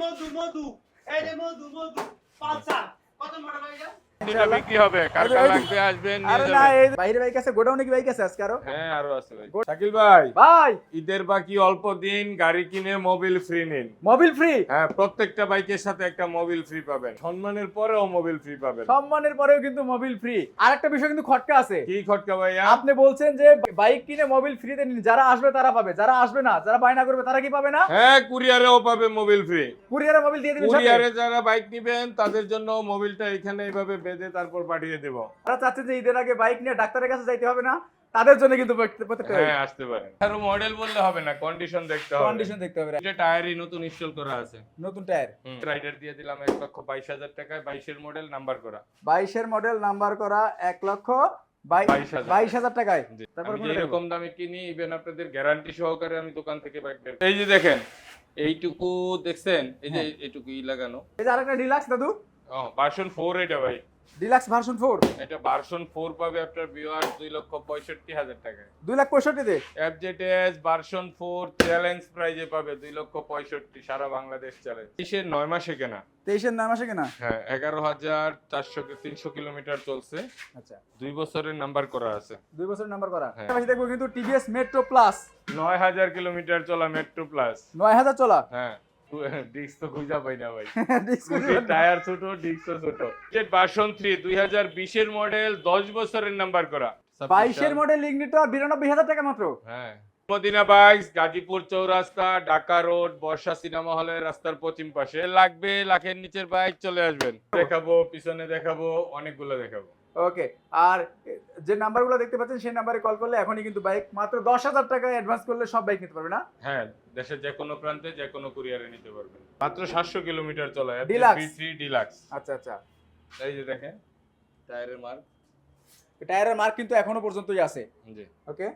মধু মধু এই রে মধু মধু পালসার। কত ভাই এটা এটা বিক্রি হবে কার কার লাগবে আসবেন আরে না বাইরে বাইক আছে গোডাউনে কি বাইক আছে আজকে আরও? হ্যাঁ আরও আছে ভাই শাকিল ভাই। ভাই। ঈদের বাকি অল্প দিন গাড়ি কিনে মোবিল ফ্রি নিন। Mobil free? হ্যাঁ প্রত্যেকটা বাইকের সাথে একটা মোবিল ফ্রি পাবেন। সম্মানের পরেও মোবিল ফ্রি পাবেন। সম্মানের পরেও কিন্তু মোবিল ফ্রি। আর একটা বিষয় কিন্তু খটকা আছে। কি খটকা ভাইয়া? আপনি বলছেন যে বাইক কিনে মোবিল ফ্রিতে নিন যারা আসবে তারা পাবে যারা আসবে না যারা বায়না করবে তারা কি পাবে না? হ্যাঁ কুরিয়ারেও পাবে মোবিল ফ্রি। কুরিয়ারে মোবিল দিয়ে দিবেন কুরিয়ারে যারা বাইক নিবেন তাদের জন্য মোবিলটা এখানে এইভাবে বেঁধে তারপর পাঠিয়ে দেব। যারা চাচ্ছে যে ঈদের আগে বাইক নিয়ে ডাক্তারের কাছে যাইতে হবে না তাদের জন্য কিন্তু হ্যাঁ আসতে আর মডেল বললে হবে না কন্ডিশন দেখতে হবে। কন্ডিশন দেখতে হবে। এটা টায়ারই নতুন ইনস্টল করা আছে। নতুন টায়ার রাইডার দিয়ে দিলাম এক লক্ষ বাইশ হাজার টাকায় বাইশের মডেল নাম্বার করা। বাইশের মডেল নাম্বার করা এক লক্ষ বাইশ হাজার টাকায়। তারপর এরকম দামে কিনি ইভেন আপনাদের গ্যারান্টি সহকারে আমি দোকান থেকে বাইক এই যে দেখেন এইটুকু দেখছেন? এই যে হ্যাঁ। এইটুকু লাগানো। এই যে আরেকটা ডিলাক্স দাদু। ভার্সন ফোর এটা ভাই। Deluxe version four. এটা ভার্সন ফোর পাবে আপনার ভিউয়ার দুই লক্ষ পঁয়ষট্টি হাজার টাকায়। দুই লাখ পঁয়ষট্টিতে এফজেডএস ভার্সন ফোর চ্যালেঞ্জ প্রাইজে পাবে দুই লক্ষ পঁয়ষট্টি সারা বাংলাদেশ চ্যালেঞ্জ তেইশের নয় মাসে কেনা। তেইশের নয় মাসে কিনা? হ্যাঁ এগারো হাজার চারশো তিনশো কিলোমিটার চলছে। আচ্ছা। দুই বছরের নাম্বার করা আছে। দুই বছর নাম্বার করা। হ্যাঁ। পাশাপাশি দেখব কিন্তু টিভিএস মেট্রো প্লাস নয় হাজার কিলোমিটার চলা মেট্রো প্লাস নয় হাজার চলা? হ্যাঁ। ডিস্ক তো খুঁজা পাই না ভাই। টায়ার ছোট ডিস্ক ছোট। ভার্সন থ্রি দুই হাজার বিশের মডেল দশ বছরের নাম্বার করা। বাইশের মডেল ইগনিটর বিরানব্বই হাজার টাকা মাত্র। হ্যাঁ। মদিনা বাইক গাজীপুর চৌরাস্তা ঢাকা রোড বর্ষা সিনেমা হলের রাস্তার পশ্চিম পাশে। লাগবে লাখের নিচের বাইক চলে আসবেন। দেখাবো পিছনে দেখাবো অনেকগুলো দেখাবো। ওকে আর যে নাম্বারগুলো দেখতে পাচ্ছেন সেই নাম্বারে কল করলে এখনই কিন্তু বাইক মাত্র দশ হাজার টাকা অ্যাডভান্স করলে সব বাইক নিতে পারবে না? হ্যাঁ দেশের যে কোনো প্রান্তে যে কোনো কুরিয়ারে নিতে পারবেন। মাত্র সাতশো কিলোমিটার চলে ডিলাক্স থ্রি ডিলাক্স আচ্ছা আচ্ছা। এই যে দেখেন টায়ারের মার্ক টায়ারের মার্ক কিন্তু এখনও পর্যন্তই আছে। জি। ওকে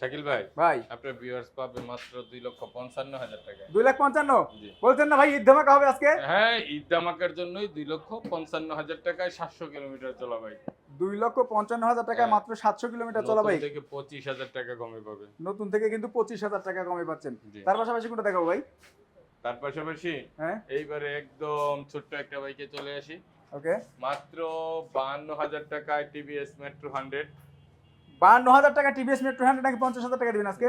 শাকিল ভাই ভাই। আপনার ভিউয়ার্স পাবে মাত্র 2 লক্ষ 55 হাজার টাকা। দুই লক্ষ 55 বলছেন না ভাই ঈদ ধামাকা হবে আজকে? হ্যাঁ ঈদ ধামাকার জন্যই 2 লক্ষ 55 হাজার টাকায় 700 কিলোমিটার চলা ভাই 2 লক্ষ 55 হাজার টাকায় হ্যাঁ। মাত্র 700 কিলোমিটার চলা ভাই থেকে 25 হাজার টাকা কমে পাবে নতুন থেকে কিন্তু 25 হাজার টাকা কমে পাচ্ছেন। তার পাশাপাশি কোনটা দেখাবো ভাই? তার পাশাপাশি হ্যাঁ। এইবারে একদম ছোট্ট একটা বাইকে চলে আসি। ওকে। মাত্র 52000 টাকায় টিভিএস মেট্রো 100 বাহান্ন হাজার টাকা টিভিএস মেট্রো হান্ড্রেড নাকি পঞ্চাশ টাকা দিবেন আজকে?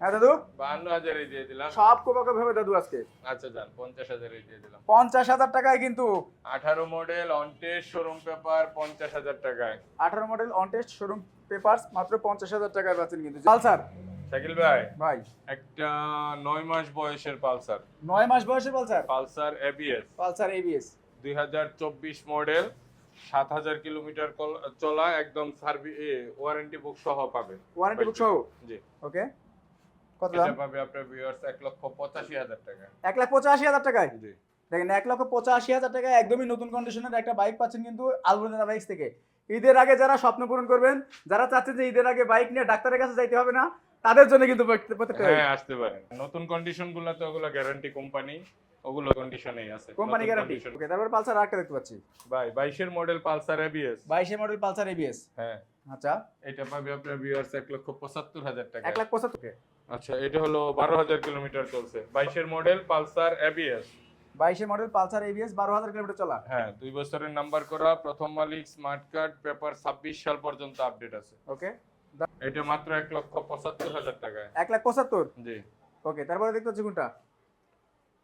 হ্যাঁ দাদু? বাহান্ন হাজারে দিয়ে দিলাম। সব কোপাকে ভেবে দাদু আজকে। আচ্ছা যান পঞ্চাশ হাজারে দিয়ে দিলাম। পঞ্চাশ হাজার টাকায় কিন্তু আঠারো মডেল অনটেস্ট শোরুম পেপার পঞ্চাশ হাজার টাকায়। আঠারো মডেল অনটেস্ট শোরুম পেপার মাত্র পঞ্চাশ হাজার টাকায় পাচ্ছেন কিন্তু। চাল স্যার। শাকিল ভাই। ভাই। একটা নয় মাস বয়সের পালসার। নয় মাস বয়সের Pulsar? Pulsar ABS Pulsar ABS দুই হাজার চব্বিশ মডেল সাত হাজার কিলোমিটার চলা একদম ওয়ারেন্টি বুক সহ পাবে। ওয়ারেন্টি বুক সহ? জি। ওকে কত দাম? পাবে আপনার ভিউয়ার্স এক লক্ষ পঁচাশি হাজার টাকা। এক লাখ পঁচাশি হাজার টাকায়? জি। দেখেন এক লক্ষ পঁচাশি হাজার টাকায় একদমই নতুন কন্ডিশনের একটা বাইক পাচ্ছেন কিন্তু আলবুদানা বাইক থেকে। ঈদের আগে যারা স্বপ্ন পূরণ করবেন যারা চাচ্ছেন যে ঈদের আগে বাইক নিয়ে ডাক্তারের কাছে যাইতে হবে না তাদের জন্য কিন্তু হ্যাঁ আসতে পারেন নতুন কন্ডিশনগুলো তো ওগুলো গ্যারান্টি কোম্পানি ওগুলো কন্ডিশনেই আছে কোম্পানি গ্যারান্টি ওকে তারপর পালসার আরেকটা দেখতে পাচ্ছি। ভাই বাইশের মডেল পালসার এবিএস বাইশে মডেল পালসার এবিএস হ্যাঁ। আচ্ছা। এটা পাবে আপনার ভিউয়ার্স এক লক্ষ পঁচাত্তর হাজার টাকা। এক লাখ পঁচাত্তর আচ্ছা এটা হলো বারো হাজার কিলোমিটার চলছে। বাইশের মডেল পালসার এবিএস বাইশে মডেল পালসার এবিএস বারো হাজার কিলোমিটার চলা। হ্যাঁ দুই বছরের নাম্বার করা প্রথম মালিক স্মার্ট কার্ড পেপার ছাব্বিশ সাল পর্যন্ত আপডেট আছে। ওকে এটা মাত্র এক লক্ষ পঁচাত্তর হাজার টাকায়। এক লাখ পঁচাত্তর? জি। ওকে তারপরে দেখতে পাচ্ছি কোনটা?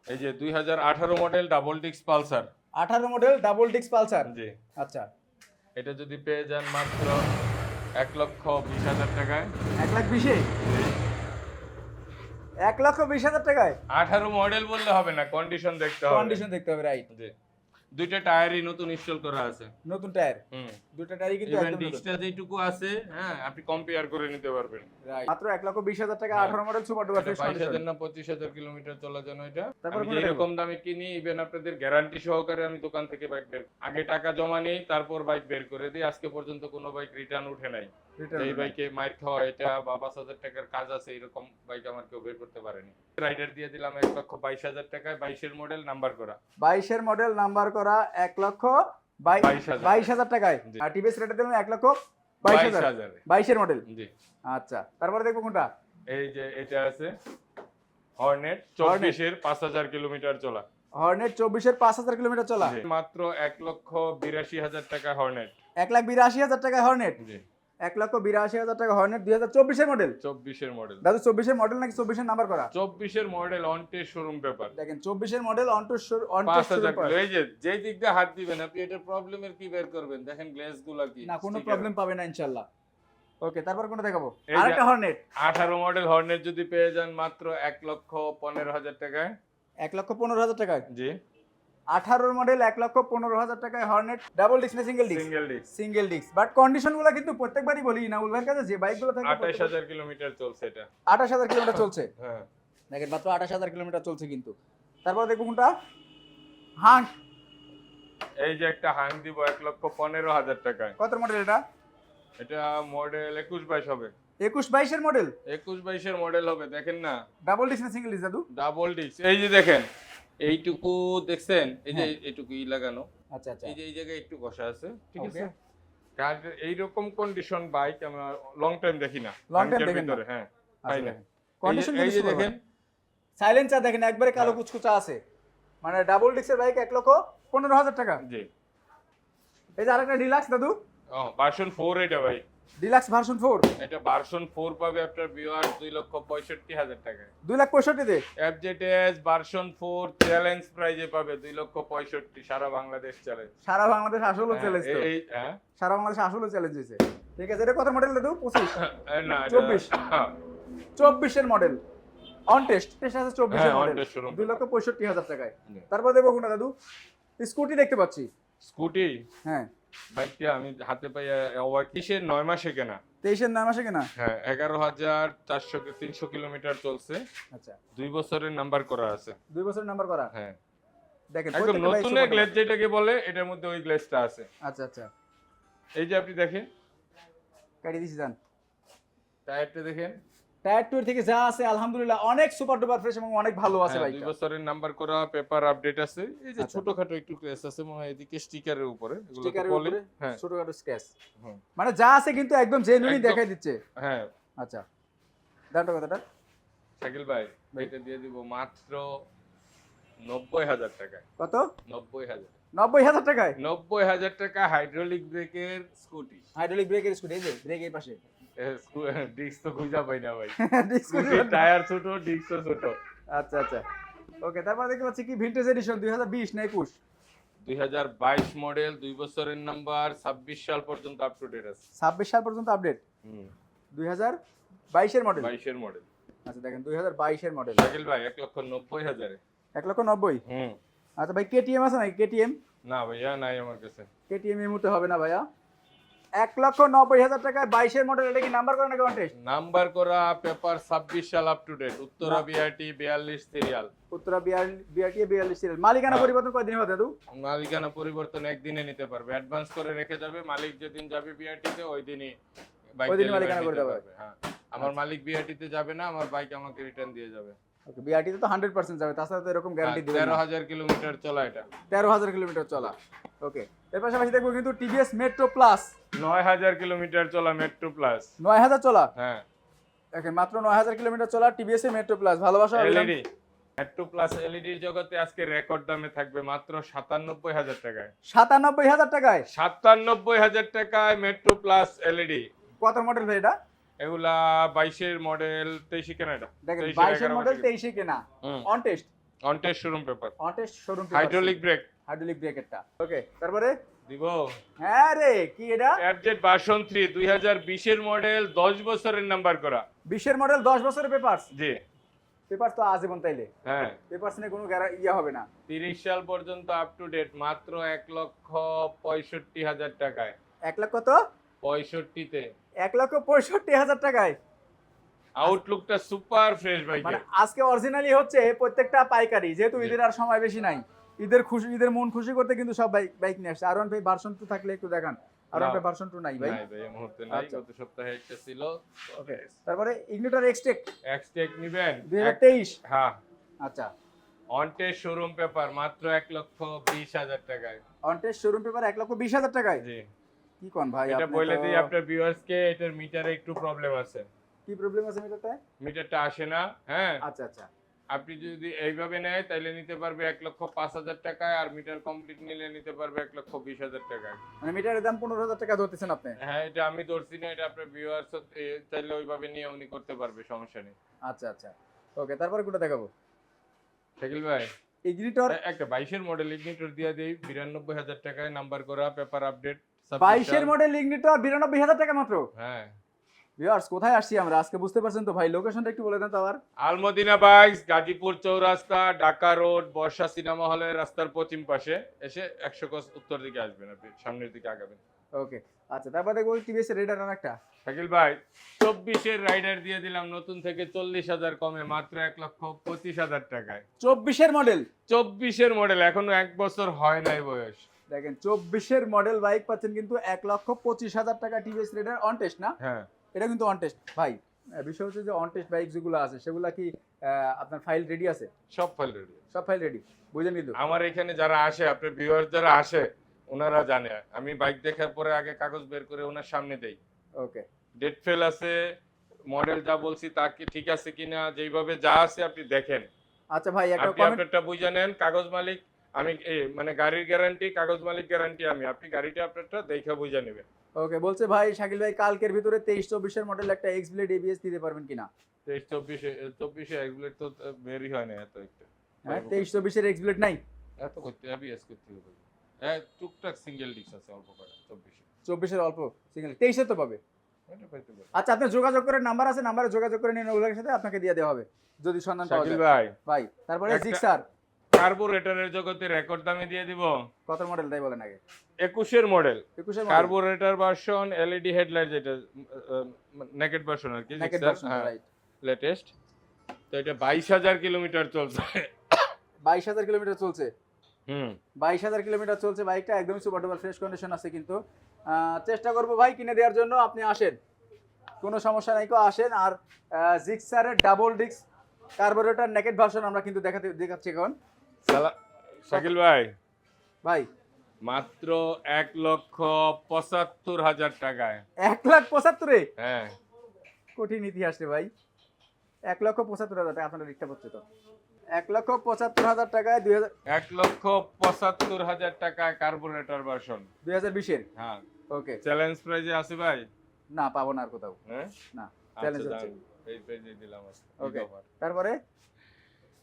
এই যে দুই হাজার আঠারো মডেল ডাবল ডিক্স পালসার আঠারো মডেল ডাবল ডিক্স পালসার জি। আচ্ছা। এটা যদি পেয়ে যান মাত্র এক লক্ষ বিশ হাজার টাকায়। এক লাখ বিশে? এক লক্ষ বিশ হাজার টাকায়? আঠারো মডেল বললে হবে না কন্ডিশন দেখতে হবে। কন্ডিশন দেখতে হবে রাইট জি। দুইটা টায়ারই নতুন ইনস্টল করা আছে। নতুন টায়ার? হুম। দুটো টায়ারই কিন্তু একদম নতুন। যেটুকু আছে হ্যাঁ আপনি কম্পেয়ার করে নিতে পারবেন। Right. মাত্র এক লক্ষ বিশ হাজার টাকা হ্যাঁ। আঠারো মডেল সুপার ডুপার ফ্রেশ বাইশ হাজার না পঁচিশ হাজার কিলোমিটার চলা যেন এটা। তারপর এরকম দামে কিনি ইভেন আপনাদের গ্যারান্টি সহকারে আমি দোকান থেকে বাইক বের আগে টাকা জমা নেই তারপর বাইক বের করে দিই। আজকে পর্যন্ত কোনো বাইক রিটার্ন উঠে নাই। এই বাইকে মাইর খাওয়া এটা বা পাঁচ হাজার টাকার কাজ আছে এরকম বাইক আমার কেউ বের করতে পারেনি। রাইডার দিয়ে দিলাম এক লক্ষ বাইশ হাজার টাকায় বাইশের মডেল নাম্বার করা। বাইশের মডেল নাম্বার করা এক লক্ষ বাইশ হাজার। টাকায়। আর টিভিএস রেটে দিলাম এক লক্ষ বাইশ হাজার। বাইশের মডেল আচ্ছা তারপরে দেখব কোনটা? এই যে এটা আছে হর্নেট চব্বিশের পাঁচ হাজার কিলোমিটার চলা। হর্নেট চব্বিশের পাঁচ হাজার কিলোমিটার চলা। মাত্র এক লক্ষ বিরাশি হাজার টাকা হর্নেট এক লাখ বিরাশি হাজার টাকা হর্নেট এক লক্ষ বিরাশি হাজার টাকা হর্নেট দুই হাজার চব্বিশের মডেল চব্বিশের মডেল দাদু চব্বিশের মডেল নাকি চব্বিশের নাম্বার করা? চব্বিশের মডেল অনটে শোরুম পেপার দেখেন চব্বিশের মডেল অন্টু পাঁচ এই যে যে দিক দিয়ে হাত দিবেন আপনি এটার প্রবলেমের কি বের করবেন? দেখেন গ্লেসগুলা কি না কোনো প্রবলেম পাবে না ইনশাল্লাহ ওকে তারপর কোনটা দেখাবো? আরেকটা হর্নেট আঠারো মডেল হর্নেট যদি পেয়ে যান মাত্র এক লক্ষ পনেরো হাজার টাকায়। এক লক্ষ পনেরো হাজার টাকায়। জি। আঠারোর মডেল এক লক্ষ পনেরো হাজার টাকায় হর্নেট ডাবল ডিস্ক না single disc single disc single disc but কন্ডিশনগুলো কিন্তু প্রত্যেকবারই বলি নাউল ভাইয়ের কাছে যে বাইকগুলো থাকে আঠাশ হাজার কিলোমিটার চলছে এটা। আঠাশ হাজার কিলোমিটার চলছে? হ্যাঁ। দেখেন মাত্র আঠাশ হাজার কিলোমিটার চলছে কিন্তু। তারপর দেখব কোনটা? হান্ট এই যে একটা হাং দিব এক লক্ষ পনেরো হাজার টাকায়। কত মডেল এটা? এটা মডেল একুশ বাইশ হবে। একুশ বাইশের মডেল একুশ বাইশের মডেল হবে দেখেন না। ডাবল ডিস্ক না সিঙ্গেল ডিস্ক দাদু? ডাবল ডিস্ক এই যে দেখেন এইটুকু দেখছেন? এই যে হ্যাঁ। এইটুকু ই লাগানো। আচ্ছা আচ্ছা। এই যে এই জায়গায় একটু ঘষা আছে। ঠিক আছে. কার এইরকম কন্ডিশন বাইক আমরা লং টাইম দেখি না। Time হাঙ্কের দেখেন হ্যাঁ তাই না। কন্ডিশন এই যে- দেখেন। সাইলেন্সার দেখেন একবারে কালো হ্যাঁ। কুচকুচা আছে। মানে ডাবল ডিস্কের বাইক এক লক্ষ পনেরো হাজার টাকা। জি। এই যে আরেকটা ডিলাক্স দাদু। ও ভার্সন ফোর এটা ভাই। ডিলাক্স ভার্সন ফোর এটা ভার্সন ফোর পাবে আপনার ভিউয়ার দুই লক্ষ পঁয়ষট্টি হাজার টাকায়। দুই লাখ পঁয়ষট্টিতে এফজেডএস ভার্সন ফোর চ্যালেঞ্জ প্রাইজে পাবে দুই লক্ষ পঁয়ষট্টি সারা বাংলাদেশ চ্যালেঞ্জ সারা বাংলাদেশ আসলেও চ্যালেঞ্জ তো। এই হ্যাঁ। সারা বাংলাদেশ আসলেও চ্যালেঞ্জ হয়েছে। ঠিক আছে এটা কত মডেল দাদু পঁচিশ। এ, না এটা- 24 হ্যাঁ, চব্বিশের মডেল অন টেস্ট টেস্ট আছে চব্বিশের হ্যাঁ, on মডেল test showroom। দুই লক্ষ পঁয়ষট্টি হাজার টাকায়। তারপর দেখব কোনটা দাদু স্কুটি দেখতে পাচ্ছি। স্কুটি হ্যাঁ। বাইকটা আমি হাতে পাই কিসের নয় মাসে কেনা। তেইশের নাম আসে কিনা? হ্যাঁ এগারো হাজার চারশো তিনশো কিলোমিটার চলছে। আচ্ছা। দুই বছরের নাম্বার করা আছে। দুই বছরের নাম্বার করা? হ্যাঁ। দেখেন একদম bike গ্লেজ যেটাকে বলে এটার মধ্যে ওই গ্লেজটা আছে। আচ্ছা আচ্ছা। এই যে আপনি দেখেন। কাটিয়ে দিছি যান। টায়ারটা দেখেন। টায়ার টুর থেকে যা আছে আলহামদুলিল্লাহ অনেক সুপার ডুপার ফ্রেশ এবং অনেক ভালো আছে হ্যাঁ, বাইক দুই বছরের নাম্বার করা পেপার আপডেট আছে। এই যে আচ্ছা। ছোটখাটো একটু ক্রেস আছে মনে হয় এদিকে স্টিকারের উপরে স্টিকারের উপরে হ্যাঁ। ছোটখাটো স্ক্র্যাচ মানে যা আছে কিন্তু একদম জেনুইন দেখাই দিচ্ছে। হ্যাঁ। আচ্ছা। দামটা কতটা শাকিল ভাই ভাই। এটা দিয়ে দিব মাত্র নব্বই হাজার টাকায়। কত? নব্বই হাজার। নব্বই হাজার টাকায়? নব্বই হাজার টাকা হাইড্রোলিক ব্রেকের স্কুটি হাইড্রোলিক ব্রেকের স্কুটি এই যে ব্রেকের পাশে। ডিস্ক তো খুঁজা পাই না ভাই। টায়ার ছোট ডিস্ক ছোট। আচ্ছা আচ্ছা। ওকে তারপর দেখতে পাচ্ছি কি? ভিন্টেজ এডিশন দুই হাজার বিশ না একুশ? দুই হাজার বাইশ মডেল দুই বছরের নাম্বার ছাব্বিশ সাল পর্যন্ত আপ টু ডেট আছে। ছাব্বিশ সাল পর্যন্ত আপডেট দুই হাজার বাইশের মডেল বাইশের মডেল আচ্ছা দেখেন দুই হাজার বাইশের মডেল শাকিল ভাই এক লক্ষ নব্বই হাজারে। এক লক্ষ নব্বই? হুম। আচ্ছা ভাই কেটিএম আছে নাকি? কেটিএম? না ভাইয়া নাই আমার কাছে। কেটিএম এই মুহূর্তে হবে না ভাইয়া। এক লক্ষ নব্বই হাজার টাকায় বাইশের মডেল এটা কি নাম্বার করে নাকি কন্টেস্ট নাম্বার করা পেপার ছাব্বিশ সাল up to date Uttara. BRT বিয়াল্লিশ সিরিয়াল উত্তরা বিআর বিআরটি বিয়াল্লিশ সিরিয়াল মালিকানা হ্যাঁ। পরিবর্তন কয়দিন হবে দাদু? মালিকানা পরিবর্তন একদিনে নিতে পারবে। অ্যাডভান্স করে রেখে যাবে। মালিক যেদিন যাবে বিআরটিতে ওই দিনই ওই দিনই মালিকানা করে দেবে। হ্যাঁ। আমার মালিক বিআরটিতে যাবে না আমার বাইক আমাকে রিটার্ন দিয়ে যাবে। ওকে বিআরটিতে তো হান্ড্রেড পার্সেন্ট যাবে তাছাড়া তো এরকম গ্যারান্টি দিবে তেরো হাজার কিলোমিটার চলা এটা। তেরো হাজার কিলোমিটার চলা। ওকে। এর পাশাপাশি দেখব কিন্তু টিভিএস মেট্রো প্লাস নয় হাজার কিলোমিটার চলা মেট্রো প্লাস নয় হাজার চলা? হ্যাঁ। ওকে মাত্র নয় হাজার কিলোমিটার চলা টিভিএস মেট্রো প্লাস ভালোবাসা এলইডি মেট্রো প্লাস এলইডি জগতে আজকে রেকর্ড দামে থাকবে মাত্র সাতানব্বই হাজার টাকায়। সাতানব্বই হাজার টাকায়? সাতানব্বই হাজার টাকায় মেট্রো প্লাস এলইডি কত মডেল ভাই এটা? এগুলা বাইশের মডেল তেইশে কেনা এটা। দেখেন বাইশের মডেল তেইশে কেনা। On test on test showroom paper on test showroom hydraulic brake hydraulic ব্রেকেরটা okay তারপরে? দিব। হ্যাঁ রে কি এটা? অ্যাপজেট ভার্সন থ্রি দুই হাজার বিশের মডেল দশ বছরের নাম্বার করা। বিশের মডেল দশ বছরের পেপারস জি। পেপারস তো আজীবন তাইলে। হ্যাঁ। পেপারস নিয়ে কোনো ইয়ে হবে না। তিরিশ সাল পর্যন্ত আপ টু ডেট মাত্র এক লক্ষ পঁয়ষট্টি হাজার টাকায়। এক লাখ কত? পঁয়ষট্টিতে। এক লক্ষ পঁয়ষট্টি হাজার টাকায়। আউটলুকটা সুপার ফ্রেশ ভাই। মানে আজকে অরিজিনালি হচ্ছে প্রত্যেকটা পাইকারি যেহেতু। ঈদের আর সময় বেশি নাই। ঈদের খুশি ঈদের মন খুশি করতে কিন্তু সব বাইক বাইক নিয়ে আসছে। আর ওয়ান ভার্সন টু থাকলে একটু দেখান। আর ওয়ান না। ভার্সন টু নাই ভাই? নাই ভাই এই মুহূর্তে নাই। আচ্ছা। গত সপ্তাহে একটা ছিল। ওকে তারপরে ইগনিটর এক্সটেক এক্সটেক নিবেন? দুই হাজার তেইশ। হ্যাঁ। আচ্ছা। অনটে শোরুম পেপার মাত্র এক লক্ষ বিশ হাজার টাকায়। অনটেস্ট শোরুম পেপার এক লক্ষ বিশ হাজার টাকায়? জি। কি কোন ভাই এটা বলে দিই আপনার ভিউয়ার্স কে এটার মিটারে একটু প্রবলেম আছে। কি প্রবলেম আছে মিটারটা মিটারটা আসে না হ্যাঁ? আচ্ছা আচ্ছা। আপনি যদি এইভাবে নেয় তাহলে নিতে পারবে এক লক্ষ পাঁচ হাজার টাকায় আর মিটার কমপ্লিট নিলে নিতে পারবে এক লক্ষ বিশ হাজার টাকায়। মানে মিটারের দাম পনেরো হাজার টাকা ধরতেছেন আপনি? হ্যাঁ এটা আমি ধরছি না এটা আপনার ভিউয়ার্স চাইলে ওইভাবে নিয়ে উনি করতে পারবে সমস্যা নেই। আচ্ছা আচ্ছা। ওকে তারপরে কোনটা দেখাবো? শাকিল ভাই ইগনিটর একটা বাইশের মডেল ইগনিটর দিয়ে দেই বিরানব্বই হাজার টাকায় নাম্বার করা পেপার আপডেট বাইশের মডেল ইগনিটর বিরানব্বই হাজার টাকা মাত্র? হ্যাঁ। ভিউয়ার্স কোথায় আসছি আমরা? আজকে বুঝতে পারছেন তো ভাই লোকেশনটা একটু বলে দেন তো আবার। আলমদিনা বাইকস গাজীপুর চৌরাস্তা ঢাকা রোড বর্ষা সিনেমা হলের রাস্তার পশ্চিম পাশে। এসে একশো গজ উত্তর দিকে আসবেন আপনি সামনের দিকে আগাবেন। ওকে আচ্ছা তারপর দেখব টিভিএস রেডার আর একটা শাকিল ভাই চব্বিশের রাইডার দিয়ে দিলাম নতুন থেকে চল্লিশ হাজার কমে মাত্র এক লক্ষ পঁচিশ হাজার টাকায়। চব্বিশের মডেল চব্বিশের মডেল এখনও এক বছর হয় নাই বয়স। দেখেন চব্বিশের মডেল বাইক পাচ্ছেন কিন্তু এক লক্ষ পঁচিশ হাজার টাকা টিভিএস রেডার অন টেস্ট না? হ্যাঁ। এটা কিন্তু অন টেস্ট ভাই বিষয় হচ্ছে যে অন টেস্ট বাইক যেগুলো আছে সেগুলো কি আপনার ফাইল রেডি আছে? সব ফাইল রেডি সব ফাইল রেডি বুঝলেন কিন্তু। আমার এখানে যারা আসে আপনার ভিউয়ার যারা আসে ওনারা জানে। আমি বাইক দেখার পরে আগে কাগজ বের করে ওনার সামনে দেই। ওকে ডেট ফেল আছে মডেল যা বলছি তা কি ঠিক আছে কিনা যেইভাবে যা আছে আপনি দেখেন। আচ্ছা ভাই একটা আপনি কমেন্ট বুঝে নেন কাগজ মালিক। আমি মানে গাড়ির গ্যারান্টি কাগজ মালিক গ্যারান্টি আমি। আপনি গাড়িটা আপনারটা দেখে বুঝে নেবেন। ওকে বলছে ভাই শাকিল ভাই কালকের ভিতরে তেইশ চব্বিশের মডেল একটা এক্স ব্লেড এবিএস দিতে পারবেন কিনা? তেইশ চব্বিশে চব্বিশে এগুলো তো বেরই হয় না এত একটা। হ্যাঁ তেইশ চব্বিশের এক্স ব্লেড নাই? এত করতে হবে এস করতে হবে। হ্যাঁ টুকটাক সিঙ্গেল ডিস্ক আছে অল্প কটা চব্বিশে। চব্বিশের অল্প সিঙ্গেল তেইশে তো পাবে। আচ্ছা আপনি যোগাযোগ করে নাম্বার আছে নাম্বারে যোগাযোগ করে নিন ওগুলোর সাথে আপনাকে দিয়ে দেওয়া হবে। যদি সন্ধান পাওয়া যায়। ভাই। ভাই তারপরে জিক্সার কার্বোরেটরের জগতে রেকর্ড দামে দিয়ে দিব। কত মডেল তাই বলেন আগে? একুশের মডেল একুশের কার্বোরেটর ভার্সন এলইডি হেডলাইট যেটা নেকেড ভার্সন আর কি নেকেট ভার্সন লেটেস্ট তো এটা বাইশ হাজার কিলোমিটার চলছে। বাইশ হাজার কিলোমিটার চলছে? হুম। বাইশ হাজার কিলোমিটার চলছে বাইকটা একদমই সুপার ডুপার ফ্রেশ কন্ডিশন আছে কিন্তু। চেষ্টা করব ভাই কিনে দেওয়ার জন্য আপনি আসেন। কোনো সমস্যা নাই কেউ আসেন। আর জিক্সারের double disc carburettor naked version আমরা কিন্তু দেখাতে দেখাচ্ছি এখন। শাকিল ভাই। ভাই। মাত্র এক লক্ষ পঁচাত্তর হাজার টাকায়। এক লাখ পঁচাত্তরে? হ্যাঁ। কঠিন ইতিহাস রে ভাই। এক লক্ষ পঁচাত্তর হাজার টাকা আপনার রিক্সা পড়ছে তো। এক লক্ষ পঁচাত্তর হাজার টাকায় দুই হাজার এক লক্ষ পঁচাত্তর হাজার টাকায় কার্বোরেটর ভার্সন দুই হাজার বিশের? হ্যাঁ। ওকে। চ্যালেঞ্জ প্রাইজে আছে ভাই? না পাবো না আর কোথাও। হ্যাঁ? না চ্যালেঞ্জ হচ্ছে। এই প্রাইজে দিলাম offer। তারপরে?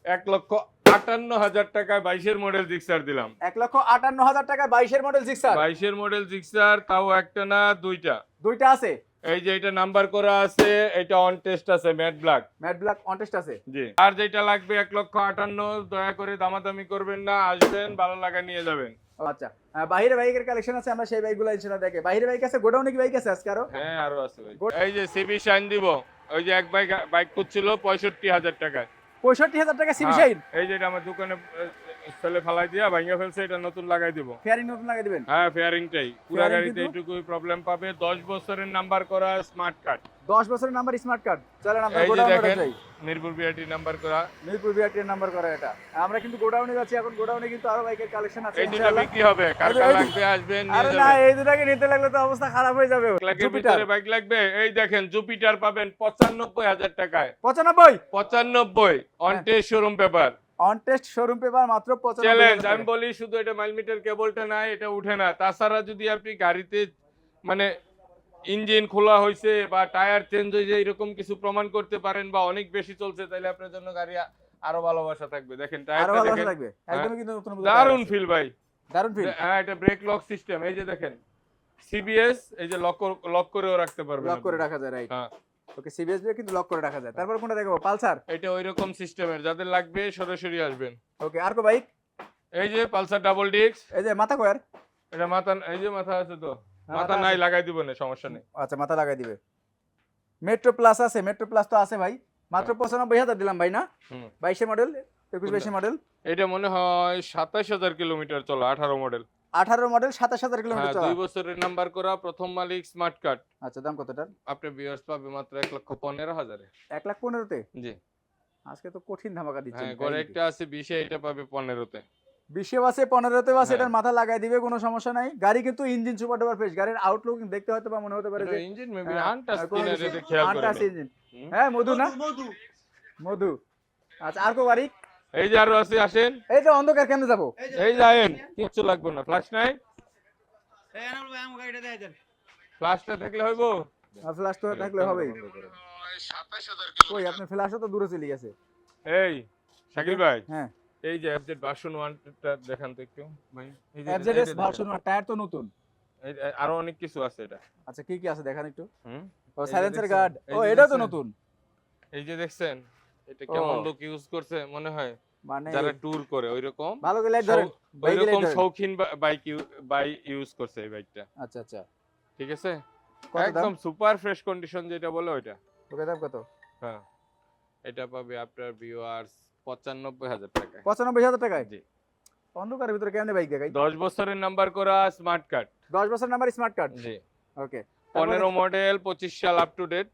এক লক্ষ আটান্ন হাজার টাকায় বাইশের মডেল জিক্সার দিলাম। এক লক্ষ আটান্ন হাজার টাকায় বাইশের মডেল জিক্সার বাইশের মডেল জিক্সার তাও একটা না দুইটা। দুইটা আছে? এই যে এটা নাম্বার করা আছে এটা অন টেস্ট আছে matte black matte black on test আছে? জি। আর যেটা লাগবে এক লক্ষ আটান্ন দয়া করে দামাদামি করবেন না আসবেন ভালো লাগা নিয়ে যাবেন। আচ্ছা। আহ, বাইরে বাইকের কালেকশন আছে আমরা সেই বাইকগুলো ইনশাআল্লাহ দেখে। বাইরে বাইক আছে গোডাউনে কি বাইক আছে আজকে আরও? হ্যাঁ আরও আছে। এই যে সিবি শাইন দিব। ওই যে এক বাইক বাইক করছিল পঁয়ষট্টি হাজার টাকায়। পঁয়ষট্টি হাজার টাকা সিবি হ্যাঁ, এই যে আমার দোকানে ফেলে ফালাই দিয়া ভাঙিয়ে ফেলছে এটা নতুন লাগাই দিব। ফেয়ারিং নতুন লাগিয়ে দিবেন? হ্যাঁ ফেয়ারিংটাই পুরা গাড়িতে এইটুকুই প্রবলেম পাবে। দশ বছরের নাম্বার করা স্মার্ট কার্ড দশ বছরের নাম্বার স্মার্ট কার্ড চলেন আমরা গোডাউনে যাই মিরপুর বিআরটি নাম্বার করা। মিরপুর বিআরটির নাম্বার করা এটা। আমরা কিন্তু গোডাউনে যাচ্ছি এখন গোডাউনে কিন্তু আরও বাইকের কালেকশন আছে এই দুটো বিক্রি হবে কার কার লাগবে আসবেন আরে না এই দুটাকে নিতে লাগলে তো অবস্থা খারাপ হয়ে যাবে। জুপিটার বাইক লাগবে। এই দেখেন জুপিটার পাবেন পঁচানব্বই হাজার টাকায়। পঁচানব্বই? পঁচানব্বই on. Test showroom paper on test showroom paper মাত্র পঁচানব্বই চ্যালেঞ্জ আমি বলি শুধু এটা মাইল মিটার কেবলটা নাই এটা উঠে না। তাছাড়া যদি আপনি গাড়িতে মানে ইঞ্জিন খোলা হয়েছে বা টায়ার চেঞ্জ হয়েছে এরকম কিছু প্রমাণ করতে পারেন বা অনেক বেশি চলছে তাহলে আপনার জন্য গাড়ি আরও ভালোবাসা থাকবে। দেখেন টায়ারটা দেখেন। কিন্তু টায়ার আছে। ফিল ভাই। দারুণ ফিল হ্যাঁ এটা ব্রেক লক সিস্টেম এই যে দেখেন। সিবিএস এই যে লক লক করেও রাখতে পারবেন লক করে রাখা যায় রাইট হ্যাঁ। ওকে সিবিএস দিয়ে কিন্তু লক করে রাখা যায়। তারপর কোনটা দেখাবো? পালসার? এটা ওই রকম সিস্টেমের যাদের লাগবে সরাসরি আসবেন। ওকে আর কো বাইক? এই যে পালসার ডাবল ডিস্ক এই যে মাথা কয়ার? এটা মাথা এই যে মাথা আছে তো। হ্যাঁ, মাথা নাই লাগাই দিব না সমস্যা নেই। আচ্ছা মাথা লাগাই দিবে। মেট্রো প্লাস আছে মেট্রো প্লাস তো আছে ভাই। মাত্র পঁচানব্বই হাজার দিলাম ভাই না? বাইশে মডেল একুশ বাইশে মডেল এটা মনে হয় সাতাশ হাজার কিলোমিটার চলা আঠারো মডেল আঠারো মডেল সাতাশ হাজার হ্যাঁ কিলোমিটার দুই বছরের নাম্বার করা প্রথম মালিক স্মার্ট কার্ড আচ্ছা দাম কতটার আপনি বিয়ার্স পাবে মাত্র এক লক্ষ পনেরো হাজারে। এক লাখ পনেরোতে? জি। আজকে তো কঠিন ধামাকা দিচ্ছে হ্যাঁ একটা আছে বিশে এটা পাবে পনেরোতে। বিশে বাসে পনেরোতে আছে হ্যাঁ। এটার মাথা লাগাই দিবে কোনো সমস্যা নাই। গাড়ি কিন্তু ইঞ্জিন সুপার ডুপার ফ্রেশ। গাড়ির আউটলুক দেখতে হয়তো বা মনে হতে পারে যে ইঞ্জিন মেবি হ্যাঁ, আনটাচ আর কোনো কিনারে কিছু- খেয়াল আনটা করে আছে ইঞ্জিন হ্যাঁ মধু না? মধু মধু। আচ্ছা আর কো বাড়ি? এই যে আরও আছে আসেন। এই যে অন্ধকার কেমনে যাব? এই যায়েন কিচ্ছু লাগবে না। ফ্ল্যাশ নাই? এই এনামুল ভাই আমার গাড়িটা দেয় দেন। ফ্ল্যাশটা দেখলে হইবো? ফ্ল্যাশ তো থাকলে হবে ওই আপনার ফ্ল্যাশও তো দূরে চলে গেছে। এই শাকিল ভাই। হ্যাঁ। এই যে এফজেড ভার্সন ওয়ানটা দেখান তো একটু ভাই। এই যে- যে ভার্সন টায়ার তো নতুন। আরও অনেক কিছু আছে এটা। আচ্ছা কি কি আছে দেখান একটু? হুম? ও সাইলেন্সার গার্ড ও যে এটাও তো নতুন। এই যে দেখছেন এটা কেমন। লোক ইউজ করছে মনে হয়? মানে যারা ট্যুর করে ওইরকম ভালো করে লাইট ধরেন ওইরকম শৌখিন বাইক বাইক ইউজ করছে এই বাইকটা আচ্ছা আচ্ছা। ঠিক আছে? একদম সুপার ফ্রেশ কন্ডিশন যেটা বলে ওইটা। ওকে দাম কত? হ্যাঁ। এটা পাবে আপনার ভিউয়ার্স পঁচানব্বই হাজার টাকায়। পঁচানব্বই হাজার টাকায়? জি। অন্ধকারের ভিতরে কেমনে বাইক দেখাই দশ বছরের নাম্বার করা স্মার্ট কার্ড দশ বছর নাম্বার স্মার্ট কার্ড জি। ওকে পনেরো মডেল পঁচিশ সাল আপ টু ডেট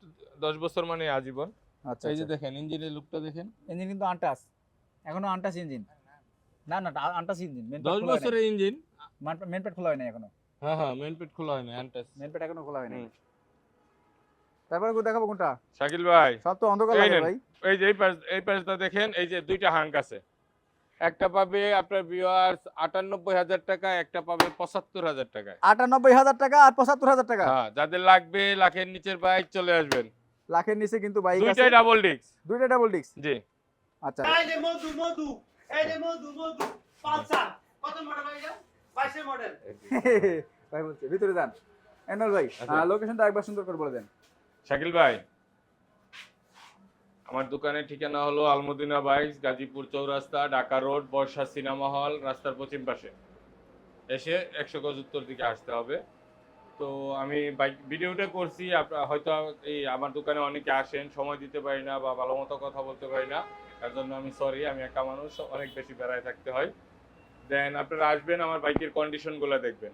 দশ বছর মানে আজীবন। আচ্ছা এই যে দেখেন ইঞ্জিনের লুকটা দেখেন। ইঞ্জিন কিন্তু আনটাস এখনও আনটাস ইঞ্জিন না না আনটাস ইঞ্জিন দশ বছরের ইঞ্জিন মেন খোলা হয় না এখনও। হ্যাঁ হ্যাঁ মেন পেট খোলা হয় না অ্যান্টাস মেন এখনও খোলা হয় না। তারপরে কোথায় দেখাবো কোনটা? শাকিল ভাই। সব তো অন্ধকার লাগে ভাই। এই যে এই পাশ এই পাশটা দেখেন এই যে দুইটা হাঙ্ক আছে। একটা পাবে আপনার ভিউয়ার্স আটানব্বই হাজার টাকা একটা পাবে পঁচাত্তর হাজার টাকায় আটানব্বই হাজার টাকা আর পঁচাত্তর হাজার টাকা। হ্যাঁ যাদের লাগবে লাখের নিচের বাইক চলে আসবেন। লাখের নিচে কিন্তু বাইক আছে। দুইটাই ডাবল ডিস্ক দুইটা ডাবল ডিস্ক জি। আচ্ছা। এই যে মধু মধু এই যে মধু মধু। পালসার কত মডেল ভাই এটা? বাইশের মডেল ভাই বলছে ভিতরে যান। এনল ভাই আচ্ছা। লোকেশনটা একবার সুন্দর করে বলে দেন। শাকিল ভাই, আমার দোকানের ঠিকানা হলো আলমদিনা বাইস গাজীপুর চৌরাস্তা, ঢাকা রোড, বর্ষা সিনেমা হল, রাস্তার পশ্চিম পাশে। এসে একশো গজ উত্তর দিকে আসতে হবে। তো আমি বাইক, ভিডিওটা করছি হয়তো এই আমার দোকানে অনেকে আসেন, সময় দিতে পারি না বা ভালো মতো কথা বলতে পারি না। তার জন্য আমি সরি আমি একা মানুষ, অনেক বেশি বেড়ায় থাকতে হয়। দেন আপনারা আসবেন, আমার বাইকের কন্ডিশনগুলো দেখবেন।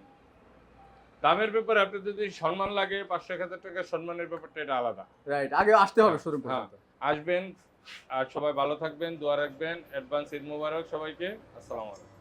দামের ব্যাপারে আপনার যদি সম্মান লাগে পাঁচশো এক হাজার টাকা সম্মানের ব্যাপারটা এটা আলাদা। রাইট আগে আসতে হবে শুরু হ্যাঁ। আসবেন আর সবাই ভালো থাকবেন দোয়া রাখবেন অ্যাডভান্স ঈদ মোবারক সবাইকে। আসসালামু আলাইকুম।